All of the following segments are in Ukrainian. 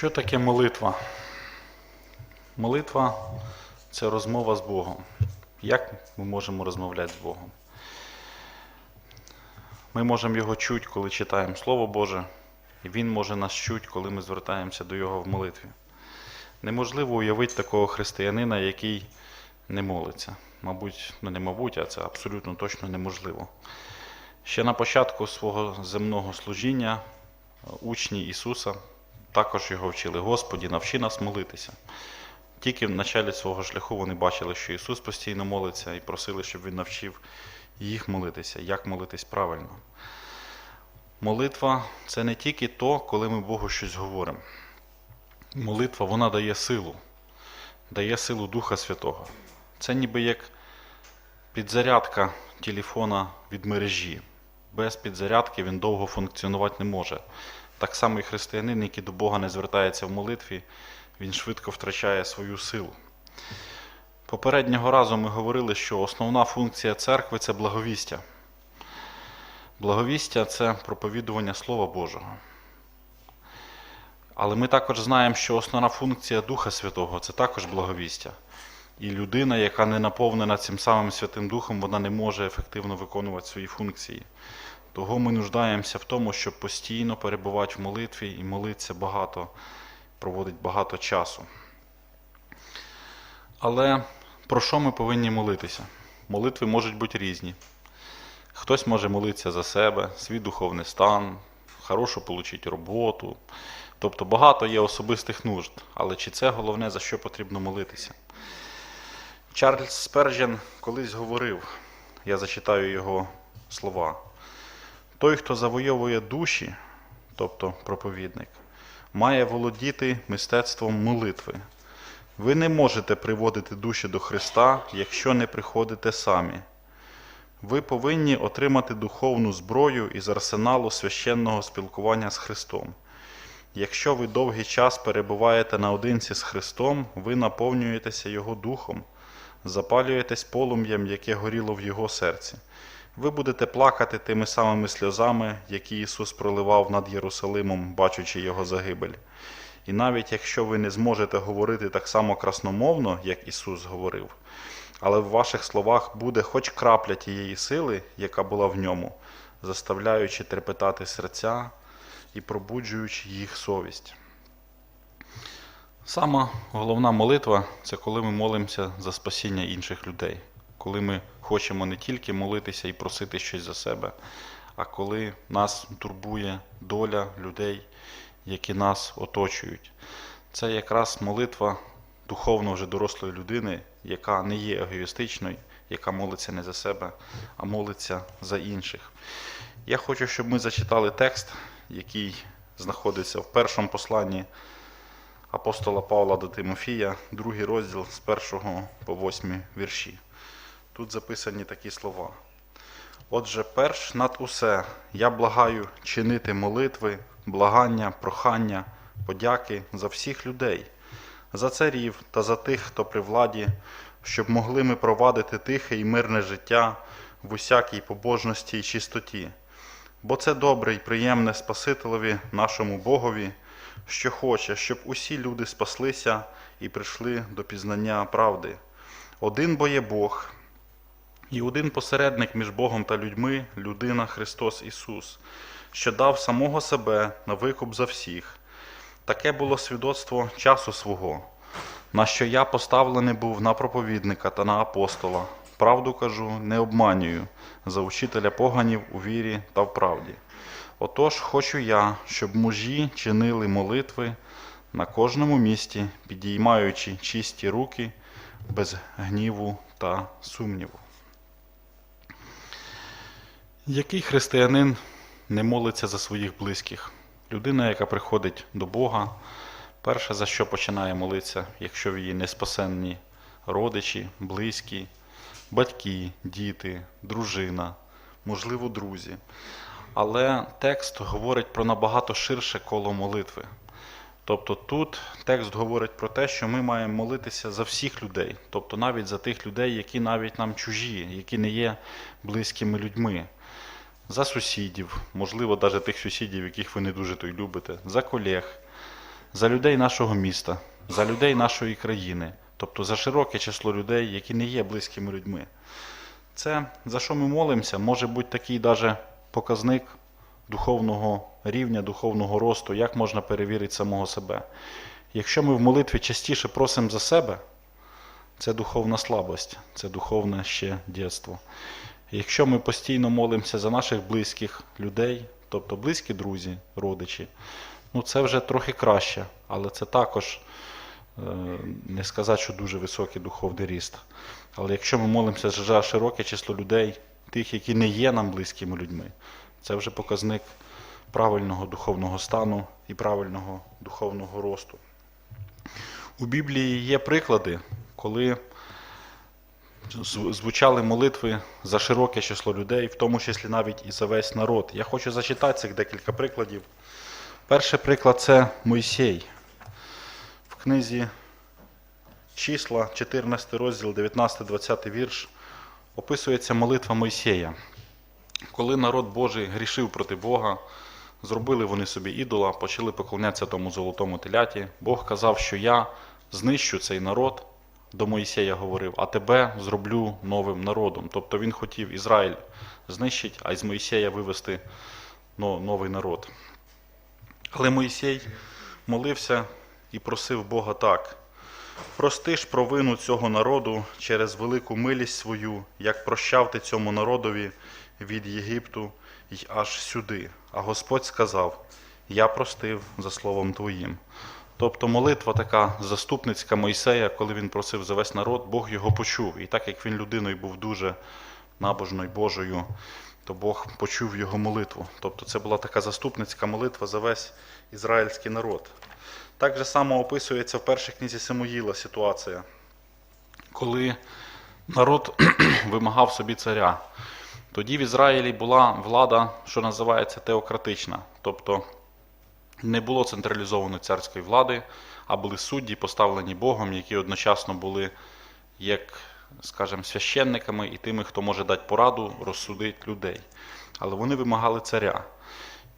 Що таке молитва? Молитва це розмова з Богом. Як ми можемо розмовляти з Богом? Ми можемо його чути, коли читаємо Слово Боже, і Він може нас чути, коли ми звертаємося до Його в молитві. Неможливо уявити такого християнина, який не молиться. Мабуть, ну не мабуть, а це абсолютно точно неможливо. Ще на початку свого земного служіння е, учні Ісуса також його вчили. Господі, навчи нас молитися. Тільки в началі свого шляху вони бачили, що Ісус постійно молиться і просили, щоб Він навчив їх молитися, як молитись правильно. Молитва це не тільки то, коли ми Богу щось говоримо. Молитва вона дає силу, дає силу Духа Святого. Це ніби як підзарядка телефона від мережі. Без підзарядки він довго функціонувати не може. Так само і християнин, який до Бога не звертається в молитві, він швидко втрачає свою силу. Попереднього разу ми говорили, що основна функція церкви це благовістя. Благовістя це проповідування Слова Божого. Але ми також знаємо, що основна функція Духа Святого це також благовістя. І людина, яка не наповнена цим самим Святим Духом, вона не може ефективно виконувати свої функції. Того ми нуждаємося в тому, щоб постійно перебувати в молитві і молитися багато, проводити багато часу. Але про що ми повинні молитися? Молитви можуть бути різні. Хтось може молитися за себе, свій духовний стан, хорошу отримати роботу. Тобто багато є особистих нужд. Але чи це головне, за що потрібно молитися? Чарльз Спержен колись говорив, я зачитаю його слова. Той, хто завойовує душі, тобто проповідник, має володіти мистецтвом молитви. Ви не можете приводити душі до Христа, якщо не приходите самі. Ви повинні отримати духовну зброю із арсеналу священного спілкування з Христом. Якщо ви довгий час перебуваєте наодинці з Христом, ви наповнюєтеся Його духом, запалюєтесь полум'ям, яке горіло в Його серці. Ви будете плакати тими самими сльозами, які Ісус проливав над Єрусалимом, бачучи Його загибель. І навіть якщо ви не зможете говорити так само красномовно, як Ісус говорив, але в ваших словах буде хоч крапля тієї сили, яка була в ньому, заставляючи трепетати серця і пробуджуючи їх совість. Сама головна молитва це коли ми молимося за спасіння інших людей, коли ми хочемо не тільки молитися і просити щось за себе, а коли нас турбує доля людей, які нас оточують. Це якраз молитва духовно вже дорослої людини, яка не є егоїстичною, яка молиться не за себе, а молиться за інших. Я хочу, щоб ми зачитали текст, який знаходиться в першому посланні апостола Павла до Тимофія, другий розділ з 1 по 8 вірші. Тут записані такі слова. Отже, перш над усе я благаю чинити молитви, благання, прохання, подяки за всіх людей, за царів та за тих, хто при владі, щоб могли ми провадити тихе і мирне життя в усякій побожності і чистоті. Бо це добре і приємне Спасителеві нашому Богові, що хоче, щоб усі люди спаслися і прийшли до пізнання правди. Один бо є Бог, і один посередник між Богом та людьми, людина Христос Ісус, що дав самого себе на викуп за всіх. Таке було свідоцтво часу свого, на що я поставлений був на проповідника та на апостола. Правду кажу, не обманюю, за учителя поганів у вірі та в правді. Отож, хочу я, щоб мужі чинили молитви на кожному місті, підіймаючи чисті руки без гніву та сумніву. Який християнин не молиться за своїх близьких? Людина, яка приходить до Бога, перше за що починає молитися, якщо в її не спасенні родичі, близькі, батьки, діти, дружина, можливо, друзі. Але текст говорить про набагато ширше коло молитви. Тобто тут текст говорить про те, що ми маємо молитися за всіх людей, тобто навіть за тих людей, які навіть нам чужі, які не є близькими людьми, за сусідів, можливо, навіть тих сусідів, яких ви не дуже то й любите, за колег, за людей нашого міста, за людей нашої країни, тобто за широке число людей, які не є близькими людьми. Це за що ми молимося, може бути такий даже показник духовного рівня, духовного росту, як можна перевірити самого себе. Якщо ми в молитві частіше просимо за себе, це духовна слабость, це духовне ще дєтство. Якщо ми постійно молимося за наших близьких людей, тобто близькі друзі, родичі, ну це вже трохи краще, але це також е, не сказати, що дуже високий духовний ріст. Але якщо ми молимося за широке число людей, тих, які не є нам близькими людьми, це вже показник правильного духовного стану і правильного духовного росту. У Біблії є приклади, коли звучали молитви за широке число людей, в тому числі навіть і за весь народ. Я хочу зачитати цих декілька прикладів. Перший приклад це Мойсей. В книзі числа, 14 розділ, 19-20 вірш, описується молитва Мойсея. Коли народ Божий грішив проти Бога, зробили вони собі ідола, почали поклонятися тому золотому теляті. Бог казав, що я знищу цей народ, до Моїсея говорив, а тебе зроблю новим народом. Тобто він хотів Ізраїль знищити, а із Моїсея вивести но- новий народ. Але Моїсей молився і просив Бога так. Прости ж провину цього народу через велику милість свою, як прощав ти цьому народові від Єгипту й аж сюди. А Господь сказав: Я простив за словом твоїм. Тобто молитва така заступницька Мойсея, коли він просив за весь народ, Бог його почув. І так як він людиною був дуже набожною Божою, то Бог почув його молитву. Тобто це була така заступницька молитва за весь ізраїльський народ. Так же само описується в першій книзі Самуїла ситуація, коли народ вимагав собі царя. Тоді в Ізраїлі була влада, що називається теократична, тобто не було централізованої царської влади, а були судді, поставлені Богом, які одночасно були як, скажімо, священниками і тими, хто може дати пораду, розсудити людей. Але вони вимагали царя.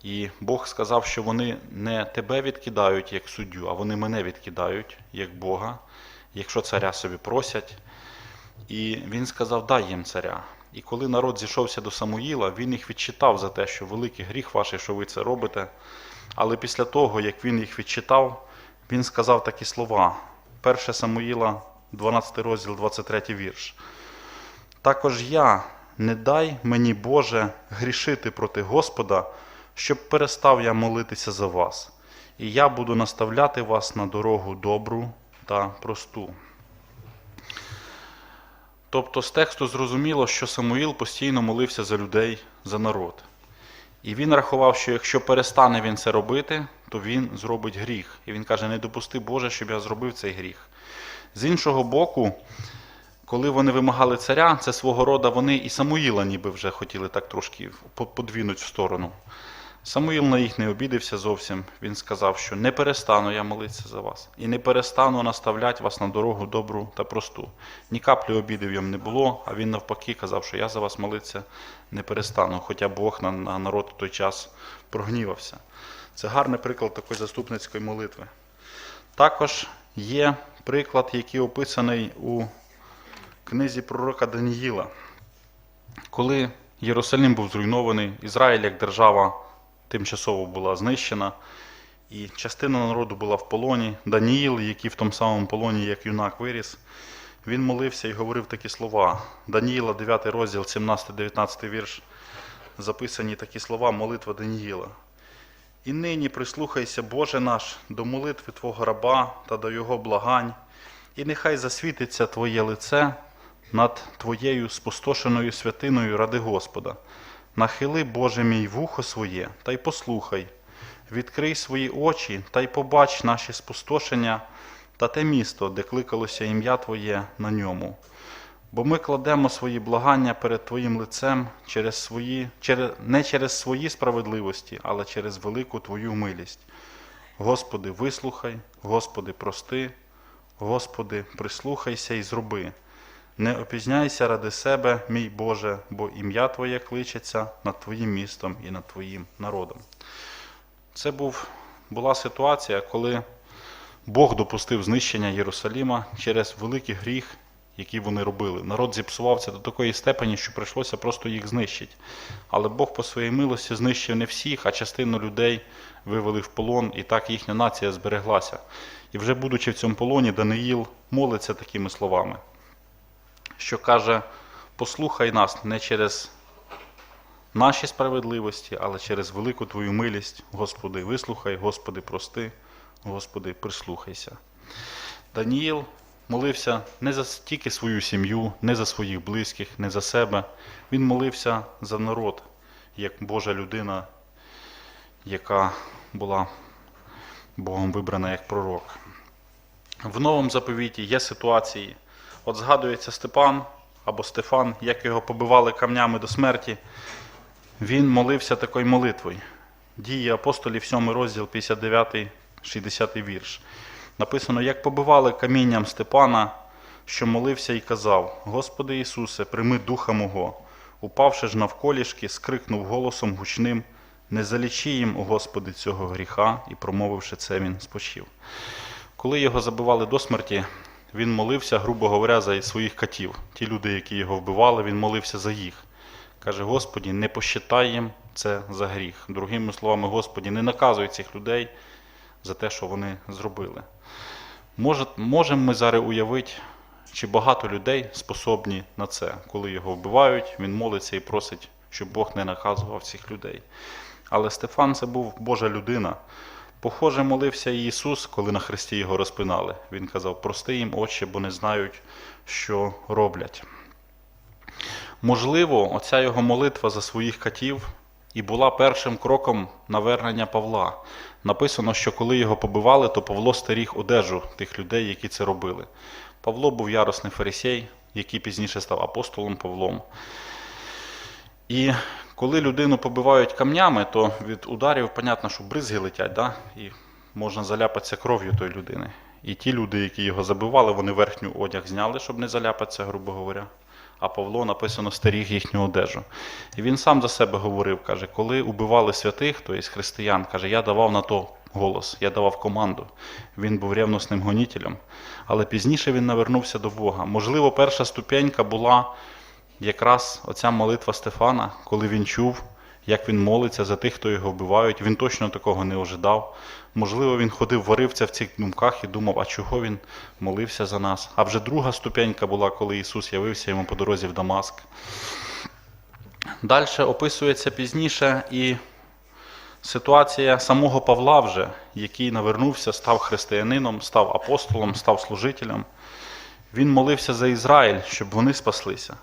І Бог сказав, що вони не тебе відкидають як суддю, а вони мене відкидають як Бога, якщо царя собі просять. І він сказав, дай їм царя. І коли народ зійшовся до Самуїла, він їх відчитав за те, що великий гріх ваш, що ви це робите. Але після того, як він їх відчитав, він сказав такі слова. 1 Самуїла, 12 розділ, 23 вірш. Також я не дай мені, Боже, грішити проти Господа, щоб перестав я молитися за вас, і я буду наставляти вас на дорогу добру та просту. Тобто з тексту зрозуміло, що Самуїл постійно молився за людей, за народ. І він рахував, що якщо перестане він це робити, то він зробить гріх. І він каже: не допусти Боже, щоб я зробив цей гріх. З іншого боку, коли вони вимагали царя, це свого роду вони і Самуїла ніби вже хотіли так трошки подвінуть в сторону. Самуїл на їх не обідився зовсім. Він сказав, що не перестану я молитися за вас, і не перестану наставляти вас на дорогу добру та просту. Ні каплі обідів йому не було, а він навпаки казав, що я за вас молитися не перестану, хоча Бог на, на народ в той час прогнівався. Це гарний приклад такої заступницької молитви. Також є приклад, який описаний у книзі пророка Даніїла. Коли Єрусалим був зруйнований, Ізраїль як держава тимчасово була знищена, і частина народу була в полоні. Даніїл, який в тому самому полоні, як юнак виріс, він молився і говорив такі слова. Даніїла, 9 розділ, 17-19 вірш, записані такі слова, молитва Даніїла. І нині прислухайся, Боже наш, до молитви Твого раба та до Його благань, і нехай засвітиться Твоє лице над Твоєю спустошеною святиною ради Господа. Нахили, Боже мій, вухо своє, та й послухай, відкрий свої очі та й побач наші спустошення та те місто, де кликалося ім'я Твоє на ньому. Бо ми кладемо свої благання перед Твоїм лицем через свої, через, не через свої справедливості, але через велику Твою милість. Господи, вислухай, Господи, прости, Господи, прислухайся і зроби. Не опізняйся ради себе, мій Боже, бо ім'я Твоє кличеться над Твоїм містом і над Твоїм народом. Це був, була ситуація, коли Бог допустив знищення Єрусаліма через великий гріх, який вони робили. Народ зіпсувався до такої степені, що прийшлося просто їх знищити. Але Бог по своїй милості знищив не всіх, а частину людей вивели в полон, і так їхня нація збереглася. І вже будучи в цьому полоні, Даниїл молиться такими словами, що каже: послухай нас не через наші справедливості, але через велику Твою милість, Господи, вислухай, Господи, прости, Господи, прислухайся. Даніїл молився не за тільки свою сім'ю, не за своїх близьких, не за себе. Він молився за народ, як Божа людина, яка була Богом вибрана як пророк. В новому заповіті є ситуації. От згадується Степан або Стефан, як його побивали камнями до смерті. Він молився такою молитвою. Дії апостолів, 7 розділ, 59, 60 вірш. Написано, як побивали камінням Степана, що молився і казав: Господи Ісусе, прийми духа мого. Упавши ж навколішки, скрикнув голосом гучним: Не залічи їм, Господи, цього гріха, і промовивши це, він спочив. Коли його забивали до смерті, він молився, грубо говоря, за своїх катів. Ті люди, які його вбивали, він молився за їх. Каже, Господі, не посчитай їм це за гріх. Другими словами, Господі, не наказуй цих людей за те, що вони зробили. Може, можемо ми зараз уявити, чи багато людей способні на це. Коли його вбивають, він молиться і просить, щоб Бог не наказував цих людей. Але Стефан це був Божа людина. Похоже, молився і Ісус, коли на хресті його розпинали. Він казав: прости їм, Отче, бо не знають, що роблять. Можливо, оця його молитва за своїх катів і була першим кроком навернення Павла. Написано, що коли його побивали, то Павло стеріг одежу тих людей, які це робили. Павло був яросний фарисей, який пізніше став апостолом Павлом. І коли людину побивають камнями, то від ударів, понятно, що бризги летять, да? і можна заляпатися кров'ю тої людини. І ті люди, які його забивали, вони верхню одяг зняли, щоб не заляпатися, грубо говоря. А Павло написано стеріг їхню одежу. І він сам за себе говорив, каже, коли убивали святих, то є християн, каже, я давав на то голос, я давав команду. Він був ревносним гонітелем. Але пізніше він навернувся до Бога. Можливо, перша ступенька була якраз оця молитва Стефана, коли він чув, як він молиться за тих, хто його вбивають. Він точно такого не ожидав. Можливо, він ходив, варився в цих думках і думав, а чого він молився за нас. А вже друга ступенька була, коли Ісус явився йому по дорозі в Дамаск. Далі описується пізніше і ситуація самого Павла, вже, який навернувся, став християнином, став апостолом, став служителем. Він молився за Ізраїль, щоб вони спаслися.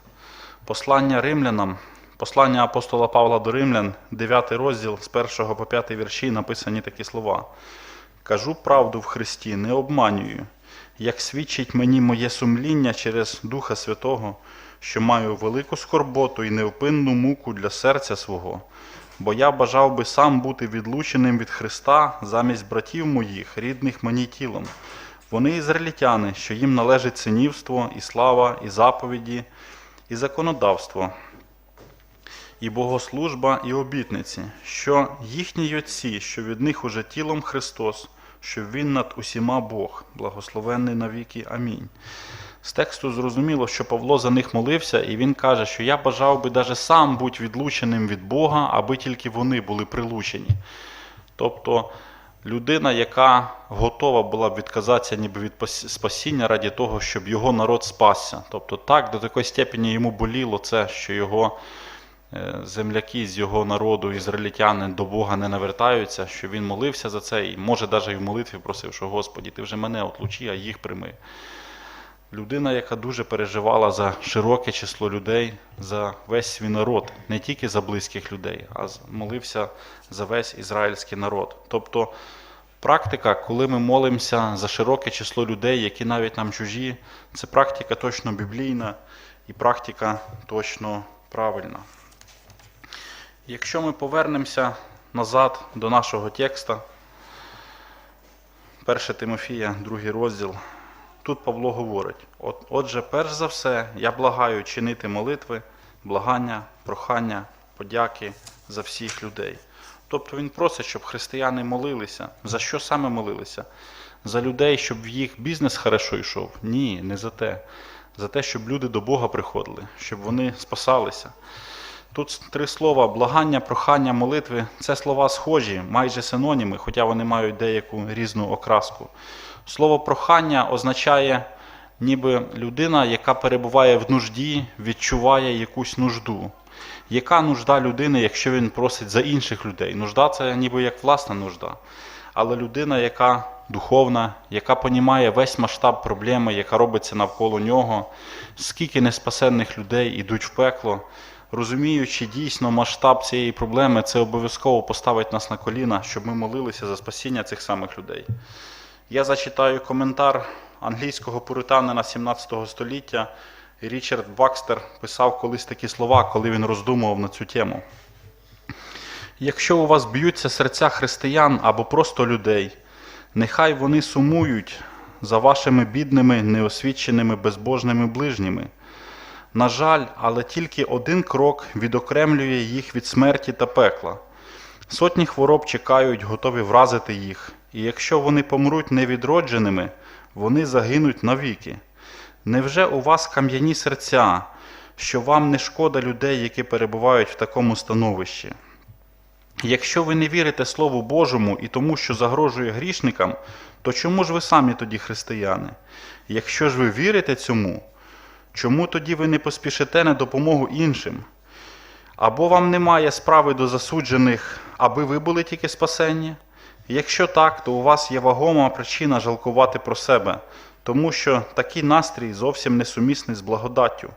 Послання римлянам, послання апостола Павла до римлян, 9 розділ з 1 по 5 вірші написані такі слова. Кажу правду в Христі, не обманюю, як свідчить мені моє сумління через Духа Святого, що маю велику скорботу і невпинну муку для серця свого, бо я бажав би сам бути відлученим від Христа замість братів моїх, рідних мені тілом. Вони ізраїльтяни, що їм належить синівство, і слава, і заповіді, і законодавство, і богослужба, і обітниці, що їхні отці, що від них уже тілом Христос, що Він над усіма Бог, благословенний навіки. Амінь. З тексту зрозуміло, що Павло за них молився, і він каже, що я бажав би даже сам бути відлученим від Бога, аби тільки вони були прилучені. Тобто людина, яка готова була б відказатися ніби від спасіння раді того, щоб його народ спасся. Тобто так, до такої степені йому боліло це, що його е, земляки з його народу, ізраїльтяни до Бога не навертаються, що він молився за це, і може навіть і в молитві просив, що Господі, ти вже мене отлучи, а їх прийми. Людина, яка дуже переживала за широке число людей, за весь свій народ, не тільки за близьких людей, а молився за весь ізраїльський народ. Тобто практика, коли ми молимося за широке число людей, які навіть нам чужі, це практика точно біблійна і практика точно правильна. Якщо ми повернемося назад до нашого текста, 1 Тимофія, другий розділ, тут Павло говорить: От, отже, перш за все, я благаю чинити молитви, благання, прохання, подяки за всіх людей. Тобто він просить, щоб християни молилися. За що саме молилися? За людей, щоб в їх бізнес хорошо йшов? Ні, не за те. За те, щоб люди до Бога приходили, щоб вони спасалися. Тут три слова: благання, прохання, молитви це слова схожі, майже синоніми, хоча вони мають деяку різну окраску. Слово прохання означає, ніби людина, яка перебуває в нужді, відчуває якусь нужду. Яка нужда людини, якщо він просить за інших людей? Нужда це ніби як власна нужда. Але людина, яка духовна, яка понімає весь масштаб проблеми, яка робиться навколо нього, скільки неспасенних людей ідуть в пекло, розуміючи дійсно масштаб цієї проблеми, це обов'язково поставить нас на коліна, щоб ми молилися за спасіння цих самих людей. Я зачитаю коментар англійського пуританина 17 століття. Річард Бакстер писав колись такі слова, коли він роздумував на цю тему. Якщо у вас б'ються серця християн або просто людей, нехай вони сумують за вашими бідними, неосвіченими, безбожними ближніми. На жаль, але тільки один крок відокремлює їх від смерті та пекла. Сотні хвороб чекають, готові вразити їх, і якщо вони помруть невідродженими, вони загинуть навіки. Невже у вас кам'яні серця, що вам не шкода людей, які перебувають в такому становищі? Якщо ви не вірите Слову Божому і тому, що загрожує грішникам, то чому ж ви самі тоді християни? Якщо ж ви вірите цьому, чому тоді ви не поспішите на допомогу іншим? Або вам немає справи до засуджених, аби ви були тільки спасенні? Якщо так, то у вас є вагома причина жалкувати про себе, тому що такий настрій зовсім несумісний з благодаттю.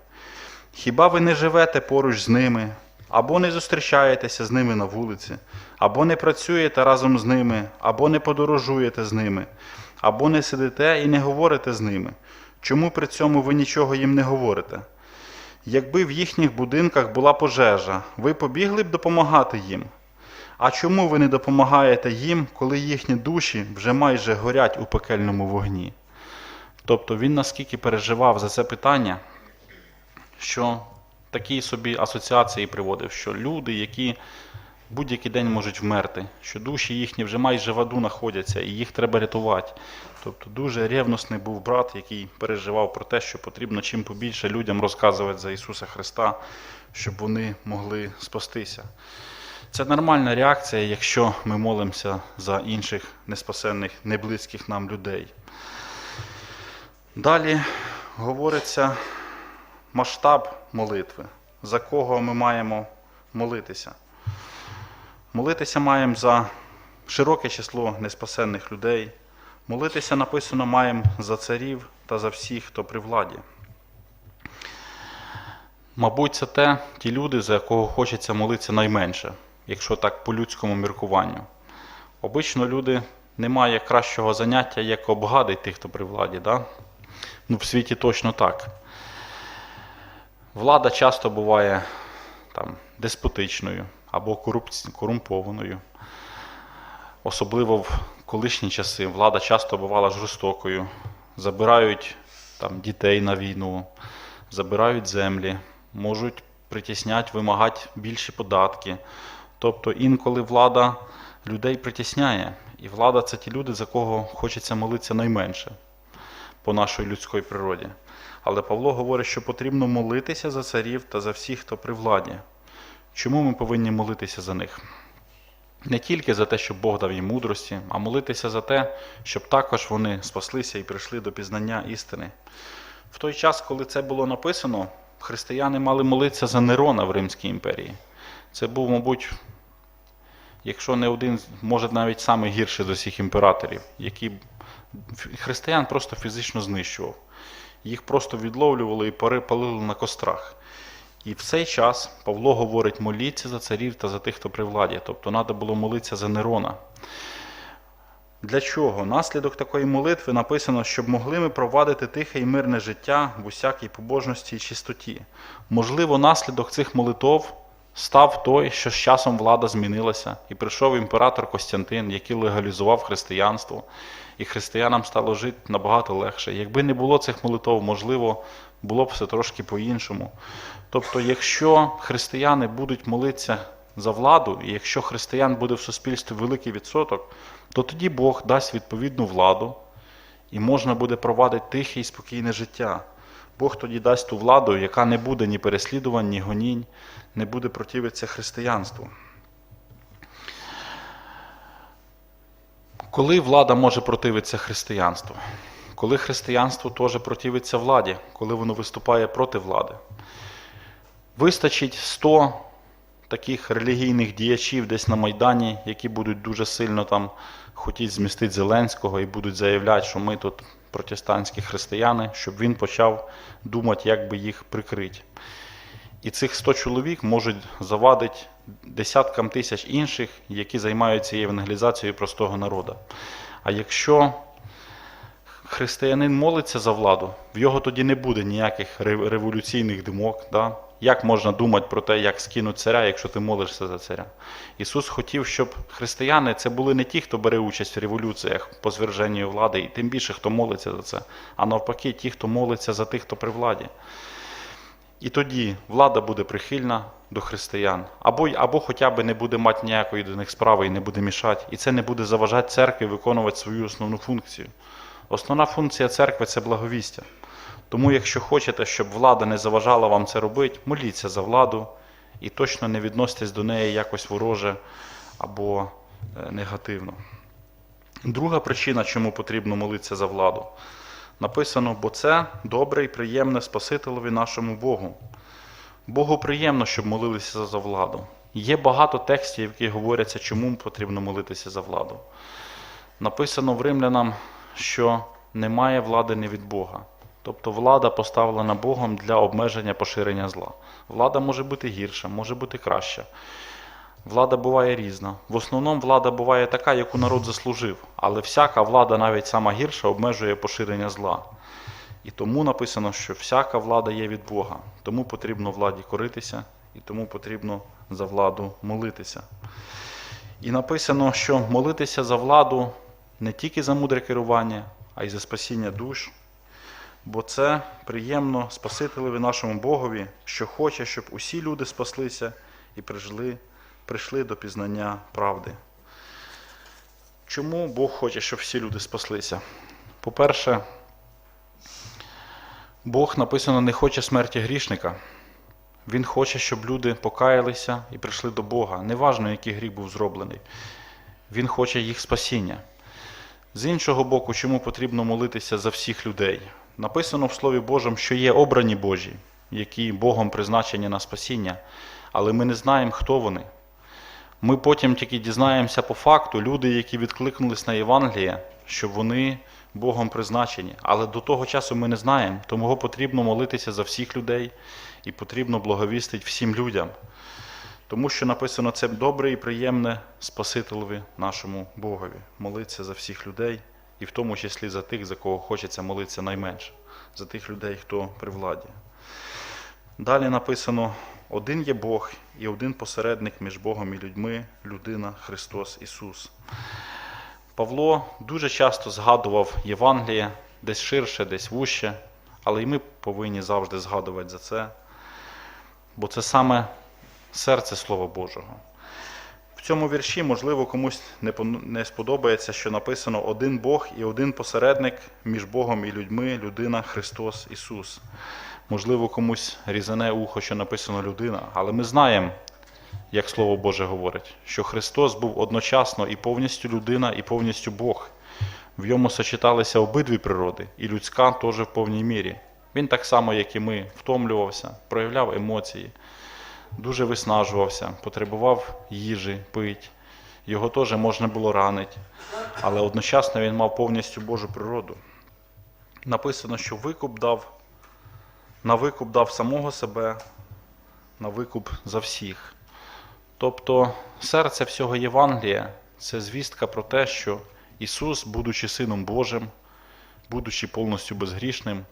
Хіба ви не живете поруч з ними, або не зустрічаєтеся з ними на вулиці, або не працюєте разом з ними, або не подорожуєте з ними, або не сидите і не говорите з ними? Чому при цьому ви нічого їм не говорите? Якби в їхніх будинках була пожежа, ви побігли б допомагати їм? А чому ви не допомагаєте їм, коли їхні душі вже майже горять у пекельному вогні? Тобто він наскільки переживав за це питання, що такі собі асоціації приводив, що люди, які будь-який день можуть вмерти, що душі їхні вже майже в аду знаходяться і їх треба рятувати. Тобто дуже ревностний був брат, який переживав про те, що потрібно чим побільше людям розказувати за Ісуса Христа, щоб вони могли спастися. Це нормальна реакція, якщо ми молимося за інших неспасенних, неблизьких нам людей. Далі говориться масштаб молитви, за кого ми маємо молитися. Молитися маємо за широке число неспасенних людей. Молитися написано маємо за царів та за всіх, хто при владі. Мабуть, це те, ті люди, за якого хочеться молитися найменше, якщо так по людському міркуванню. Обично люди немає кращого заняття, як обгадити тих, хто при владі. Да? Ну, в світі точно так. Влада часто буває там, деспотичною або корумпованою. Особливо в колишні часи влада часто бувала жорстокою. Забирають там, дітей на війну, забирають землі, можуть притісняти, вимагати більші податки. Тобто інколи влада людей притісняє. І влада це ті люди, за кого хочеться молитися найменше по нашій людській природі. Але Павло говорить, що потрібно молитися за царів та за всіх, хто при владі. Чому ми повинні молитися за них? Не тільки за те, щоб Бог дав їм мудрості, а молитися за те, щоб також вони спаслися і прийшли до пізнання істини. В той час, коли це було написано, християни мали молитися за Нерона в Римській імперії. Це був, мабуть, якщо не один, може навіть самий гірший з усіх імператорів, який християн просто фізично знищував. Їх просто відловлювали і палили на кострах. І в цей час Павло говорить: моліться за царів та за тих, хто при владі. Тобто треба було молитися за Нерона. Для чого? Наслідок такої молитви написано, щоб могли ми провадити тихе і мирне життя в усякій побожності і чистоті. Можливо, наслідок цих молитов став той, що з часом влада змінилася, і прийшов імператор Костянтин, який легалізував християнство, і християнам стало жити набагато легше. Якби не було цих молитов, можливо, було б все трошки по-іншому. Тобто, якщо християни будуть молитися за владу, і якщо християн буде в суспільстві великий відсоток, то тоді Бог дасть відповідну владу, і можна буде провадити тихе і спокійне життя. Бог тоді дасть ту владу, яка не буде ні переслідувань, ні гонінь, не буде противитися християнству. Коли влада може противитися християнству? Коли християнство теж противиться владі, коли воно виступає проти влади. Вистачить 100 таких релігійних діячів десь на Майдані, які будуть дуже сильно там хотіти змістити Зеленського і будуть заявляти, що ми тут протестантські християни, щоб він почав думати, як би їх прикрити. І цих 100 чоловік можуть завадити десяткам тисяч інших, які займаються евангелізацією простого народу. А якщо християнин молиться за владу, в його тоді не буде ніяких революційних думок. Да? Як можна думати про те, як скинуть царя, якщо ти молишся за царя? Ісус хотів, щоб християни це були не ті, хто бере участь в революціях по зверженню влади, і тим більше, хто молиться за це, а навпаки, ті, хто молиться за тих, хто при владі. І тоді влада буде прихильна до християн, або, або хоча б не буде мати ніякої до них справи і не буде мішати. І це не буде заважати церкві виконувати свою основну функцію. Основна функція церкви це благовістя. Тому, якщо хочете, щоб влада не заважала вам це робити, моліться за владу і точно не відноситесь до неї якось вороже або е, негативно. Друга причина, чому потрібно молитися за владу. Написано, бо це добре і приємне Спасителеві нашому Богу. Богу приємно, щоб молилися за владу. Є багато текстів, які говоряться, чому потрібно молитися за владу. Написано в римлянам, що немає влади не від Бога. Тобто влада поставлена Богом для обмеження поширення зла. Влада може бути гірша, може бути краща. Влада буває різна. В основному влада буває така, яку народ заслужив, але всяка влада, навіть сама гірша, обмежує поширення зла. І тому написано, що всяка влада є від Бога. Тому потрібно владі коритися, і тому потрібно за владу молитися. І написано, що молитися за владу не тільки за мудре керування, а й за спасіння душ. Бо це приємно Спасителеві нашому Богові, що хоче, щоб усі люди спаслися і прийшли, прийшли до пізнання правди. Чому Бог хоче, щоб всі люди спаслися? По-перше, Бог написано не хоче смерті грішника. Він хоче, щоб люди покаялися і прийшли до Бога. Неважно, який гріх був зроблений. Він хоче їх спасіння. З іншого боку, чому потрібно молитися за всіх людей? Написано в Слові Божому, що є обрані Божі, які Богом призначені на спасіння, але ми не знаємо, хто вони. Ми потім тільки дізнаємося по факту, люди, які відкликнулись на Євангеліє, що вони Богом призначені. Але до того часу ми не знаємо, тому потрібно молитися за всіх людей і потрібно благовістити всім людям. Тому що написано це добре і приємне Спасителеві нашому Богові. Молитися за всіх людей, і в тому числі за тих, за кого хочеться молитися найменше, за тих людей, хто при владі. Далі написано: один є Бог і один посередник між Богом і людьми, людина Христос Ісус. Павло дуже часто згадував Євангеліє десь ширше, десь вуще, але і ми повинні завжди згадувати за це, бо це саме серце Слова Божого. В цьому вірші, можливо, комусь не сподобається, що написано один Бог і один посередник між Богом і людьми, людина Христос Ісус. Можливо, комусь різане ухо, що написано людина, але ми знаємо, як Слово Боже говорить, що Христос був одночасно і повністю людина, і повністю Бог. В йому сочеталися обидві природи, і людська теж в повній мірі. Він так само, як і ми, втомлювався, проявляв емоції, дуже виснажувався, потребував їжі, пить. Його теж можна було ранити, але одночасно він мав повністю Божу природу. Написано, що викуп дав, на викуп дав самого себе, на викуп за всіх. Тобто серце всього Євангелія це звістка про те, що Ісус, будучи Сином Божим, будучи повністю безгрішним,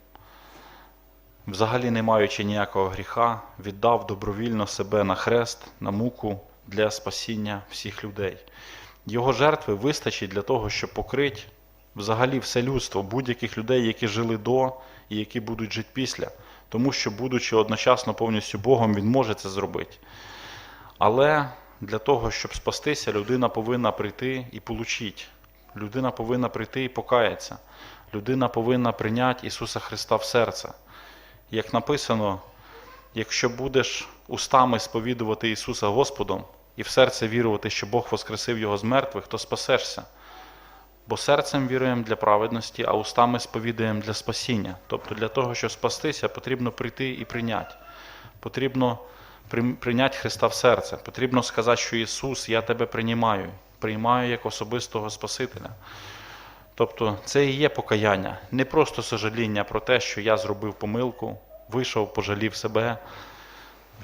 взагалі не маючи ніякого гріха, віддав добровільно себе на хрест, на муку для спасіння всіх людей. Його жертви вистачить для того, щоб покрити взагалі все людство, будь-яких людей, які жили до і які будуть жити після. Тому що, будучи одночасно повністю Богом, Він може це зробити. Але для того, щоб спастися, людина повинна прийти і получити. Людина повинна прийти і покаятися. Людина повинна прийняти Ісуса Христа в серце. Як написано, якщо будеш устами сповідувати Ісуса Господом і в серце вірувати, що Бог воскресив Його з мертвих, то спасешся. Бо серцем віруємо для праведності, а устами сповідуємо для спасіння. Тобто для того, щоб спастися, потрібно прийти і прийняти. Потрібно прийняти Христа в серце. Потрібно сказати, що Ісус, я тебе приймаю, приймаю як особистого Спасителя. Тобто це і є покаяння, не просто сожаління про те, що я зробив помилку, вийшов, пожалів себе,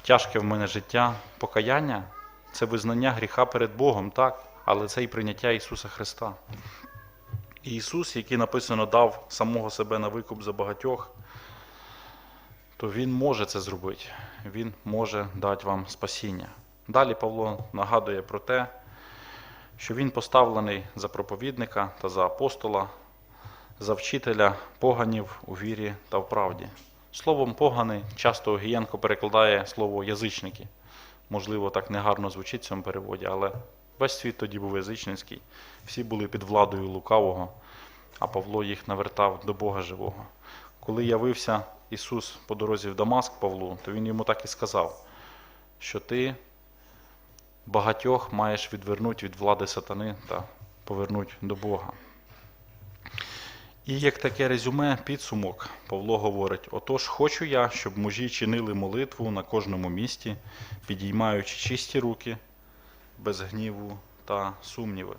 тяжке в мене життя. Покаяння це визнання гріха перед Богом, так, але це і прийняття Ісуса Христа. Ісус, який написано дав самого себе на викуп за багатьох, то Він може це зробити. Він може дати вам спасіння. Далі Павло нагадує про те, що він поставлений за проповідника та за апостола, за вчителя поганів у вірі та в правді. Словом погани часто Огієнко перекладає слово язичники. Можливо, так негарно звучить в цьому переводі, але весь світ тоді був язичницький. Всі були під владою лукавого, а Павло їх навертав до Бога живого. Коли явився Ісус по дорозі в Дамаск Павлу, то Він йому так і сказав, що ти багатьох маєш відвернути від влади сатани та повернути до Бога. І як таке резюме, підсумок, Павло говорить: отож, хочу я, щоб мужі чинили молитву на кожному місті, підіймаючи чисті руки, без гніву та сумніви.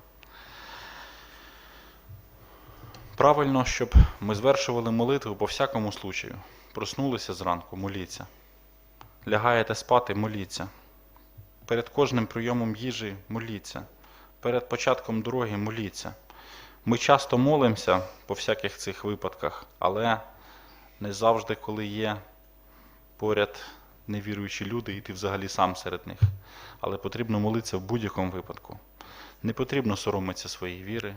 Правильно, щоб ми звершували молитву по всякому случаю. Проснулися зранку, моліться. Лягаєте спати, моліться. Перед кожним прийомом їжі моліться. Перед початком дороги моліться. Ми часто молимося по всяких цих випадках, але не завжди, коли є поряд невіруючі люди, і ти взагалі сам серед них. Але потрібно молитися в будь-якому випадку. Не потрібно соромитися своєї віри.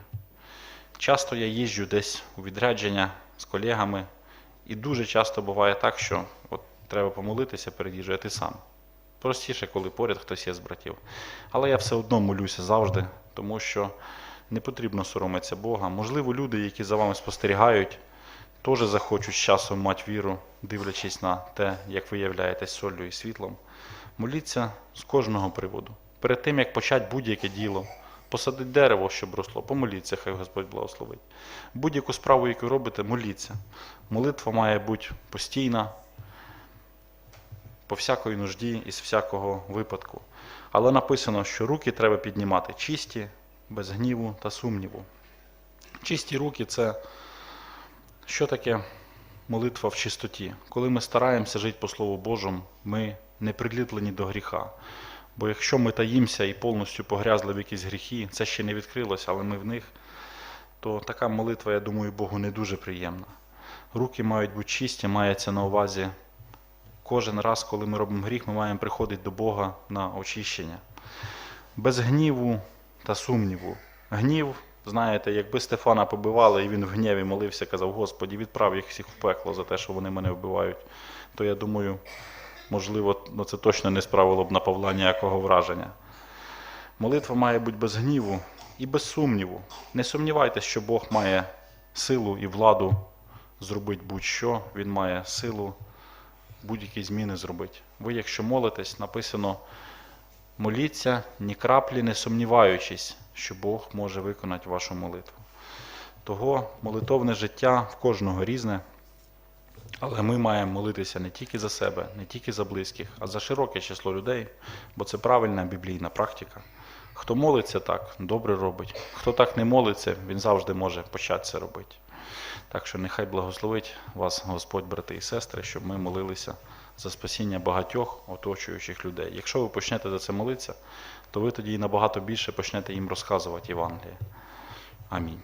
Часто я їжджу десь у відрядження з колегами, і дуже часто буває так, що от треба помолитися перед їжею, а ти сам. Простіше, коли поряд хтось є з братів. Але я все одно молюся завжди, тому що не потрібно соромитися Бога. Можливо, люди, які за вами спостерігають, теж захочуть з часом мати віру, дивлячись на те, як ви являєтесь солью і світлом. Моліться з кожного приводу. Перед тим, як почати будь-яке діло, посадити дерево, щоб росло, помоліться, хай Господь благословить. Будь-яку справу, яку робите, моліться. Молитва має бути постійна, по всякої нужді і з всякого випадку. Але написано, що руки треба піднімати чисті, без гніву та сумніву. Чисті руки це що таке молитва в чистоті? Коли ми стараємося жити по Слову Божому, ми не приліплені до гріха. Бо якщо ми таїмося і повністю погрязли в якісь гріхи, це ще не відкрилося, але ми в них, то така молитва, я думаю, Богу не дуже приємна. Руки мають бути чисті, мається на увазі кожен раз, коли ми робимо гріх, ми маємо приходити до Бога на очищення. Без гніву та сумніву. Гнів, знаєте, якби Стефана побивали, і він в гніві молився, казав, Господі, відправ їх всіх в пекло за те, що вони мене вбивають, то я думаю, можливо, ну це точно не справило б на Павла ніякого враження. Молитва має бути без гніву і без сумніву. Не сумнівайтеся, що Бог має силу і владу зробити будь-що, Він має силу будь-які зміни зробити. Ви, якщо молитесь, написано моліться, ні краплі не сумніваючись, що Бог може виконати вашу молитву. Того молитовне життя в кожного різне, але ми маємо молитися не тільки за себе, не тільки за близьких, а за широке число людей, бо це правильна біблійна практика. Хто молиться так, добре робить. Хто так не молиться, він завжди може почати це робити. Так що нехай благословить вас Господь, брати і сестри, щоб ми молилися за спасіння багатьох оточуючих людей. Якщо ви почнете за це молитися, то ви тоді набагато більше почнете їм розказувати Євангеліє. Амінь.